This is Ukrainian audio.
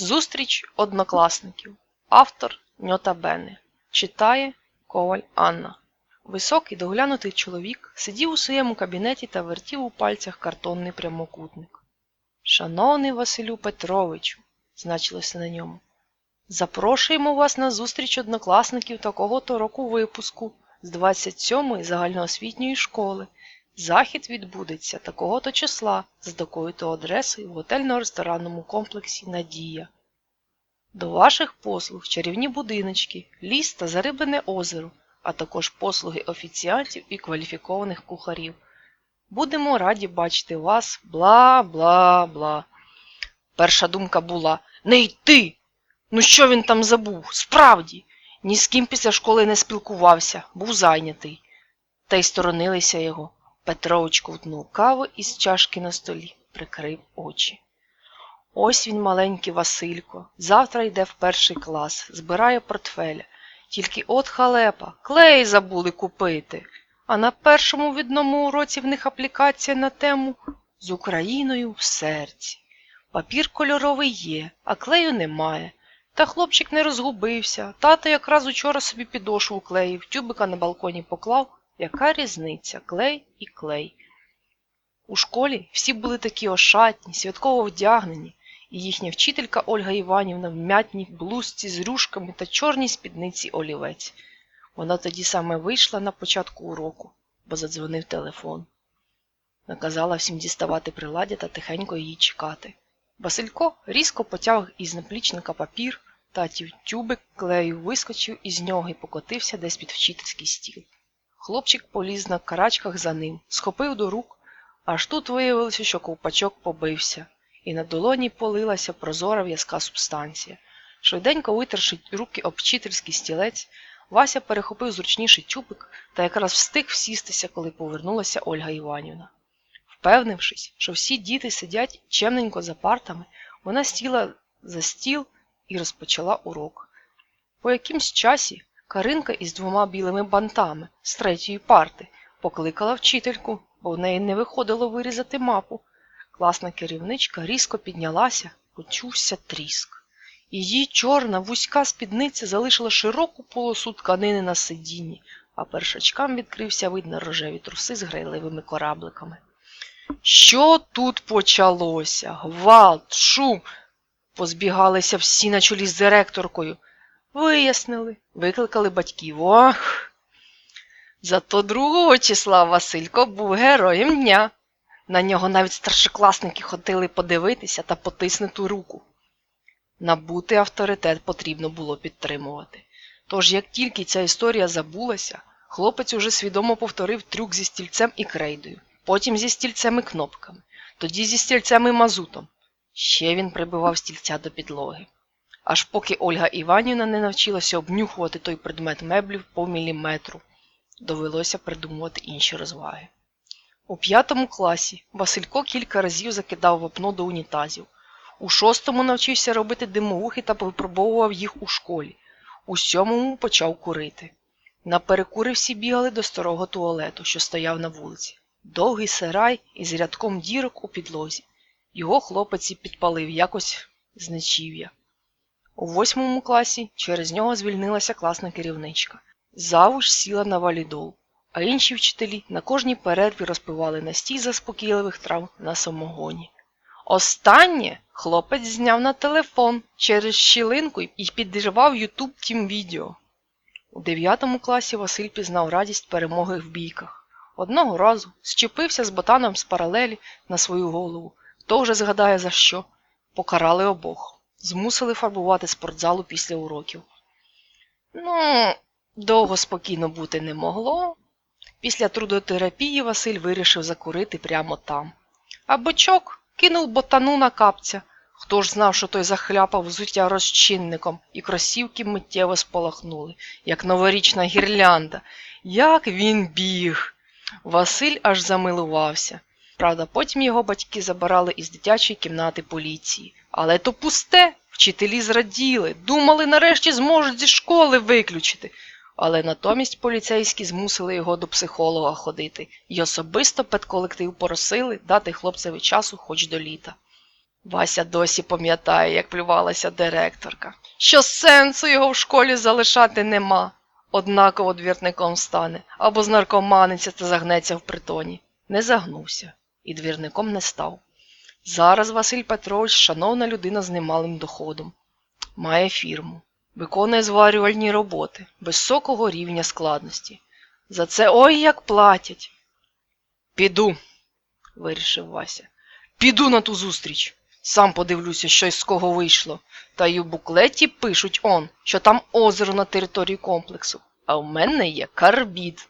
Зустріч однокласників. Автор Ньота Бене. Читає Коваль Анна. Високий доглянутий чоловік сидів у своєму кабінеті та вертів у пальцях картонний прямокутник. Шановний Василю Петровичу, значилося на ньому, запрошуємо вас на зустріч однокласників такого-то року випуску з 27-ї загальноосвітньої школи. Захід відбудеться такого-то числа за такою-то адресою в готельно-ресторанному комплексі Надія. До ваших послуг чарівні будиночки, ліс та зариблене озеро, а також послуги офіціантів і кваліфікованих кухарів. Будемо раді бачити вас, бла бла бла. Перша думка була не йти. Ну що він там забув? Справді, ні з ким після школи не спілкувався, був зайнятий. Та й сторонилися його. Петрович ковтнув каву із чашки на столі, прикрив очі. Ось він, маленький Василько, завтра йде в перший клас, збирає портфеля. Тільки от халепа, клей забули купити. А на першому відному уроці в них аплікація на тему з Україною в серці. Папір кольоровий є, а клею немає. Та хлопчик не розгубився. Тато якраз учора собі підошву клеїв, тюбика на балконі поклав. Яка різниця клей і клей? У школі всі були такі ошатні, святково вдягнені, і їхня вчителька Ольга Іванівна в м'ятній блузці з рюшками та чорній спідниці олівець. Вона тоді саме вийшла на початку уроку, бо задзвонив телефон. Наказала всім діставати приладдя та тихенько її чекати. Василько різко потяг із наплічника папір, татів тюбик клею вискочив із нього і покотився десь під вчительський стіл. Хлопчик поліз на карачках за ним, схопив до рук, аж тут виявилося, що ковпачок побився, і на долоні полилася прозора в'язка субстанція. Швиденько витерши руки об вчительський стілець, Вася перехопив зручніший тюбик та якраз встиг всістися, коли повернулася Ольга Іванівна. Впевнившись, що всі діти сидять чемненько за партами, вона сіла за стіл і розпочала урок. По якимсь часі Каринка із двома білими бантами з третьої парти покликала вчительку, бо в неї не виходило вирізати мапу. Класна керівничка різко піднялася, почувся тріск. Її чорна вузька спідниця залишила широку полосу тканини на сидінні, а першачкам відкрився вид на рожеві труси з грайливими корабликами. Що тут почалося? Гвалт, шум. Позбігалися всі на чолі з директоркою. Вияснили, викликали батьків. Ох. Зато другого числа Василько був героєм дня. На нього навіть старшокласники ходили подивитися та потиснути руку. Набутий авторитет потрібно було підтримувати. Тож, як тільки ця історія забулася, хлопець уже свідомо повторив трюк зі стільцем і крейдою, потім зі стільцем і кнопками, тоді зі стільцем і мазутом. Ще він прибивав стільця до підлоги. Аж поки Ольга Іванівна не навчилася обнюхувати той предмет меблів по міліметру, довелося придумувати інші розваги. У п'ятому класі Василько кілька разів закидав вапно до унітазів. У шостому навчився робити димовухи та випробовував їх у школі. У сьомому почав курити. На перекури всі бігали до старого туалету, що стояв на вулиці. Довгий сарай із рядком дірок у підлозі. Його хлопець і підпалив якось з нечів'я. У восьмому класі через нього звільнилася класна керівничка. Завуж сіла на валідол, а інші вчителі на кожній перерві розпивали настій заспокійливих трав на самогоні. Останнє хлопець зняв на телефон через щілинку і підірвав Ютуб тім відео. У дев'ятому класі Василь пізнав радість перемоги в бійках. Одного разу зчепився з ботаном з паралелі на свою голову. Хто вже згадає за що? Покарали обох. Змусили фарбувати спортзалу після уроків. Ну, довго спокійно бути не могло. Після трудотерапії Василь вирішив закурити прямо там. А бочок кинув ботану на капця. Хто ж знав, що той захляпав взуття розчинником, і кросівки миттєво спалахнули, як новорічна гірлянда. Як він біг! Василь аж замилувався. Правда, потім його батьки забирали із дитячої кімнати поліції. Але то пусте. Вчителі зраділи, думали, нарешті зможуть зі школи виключити. Але натомість поліцейські змусили його до психолога ходити і особисто педколектив просили дати хлопцеві часу хоч до літа. Вася досі пам'ятає, як плювалася директорка. Що сенсу його в школі залишати нема. Однаково двірником стане, або знаркоманиться та загнеться в притоні. Не загнувся і двірником не став. Зараз Василь Петрович шановна людина з немалим доходом. Має фірму, виконує зварювальні роботи високого рівня складності. За це ой як платять. Піду, вирішив Вася. Піду на ту зустріч. Сам подивлюся, що із кого вийшло. Та й у буклеті пишуть он, що там озеро на території комплексу, а в мене є карбід.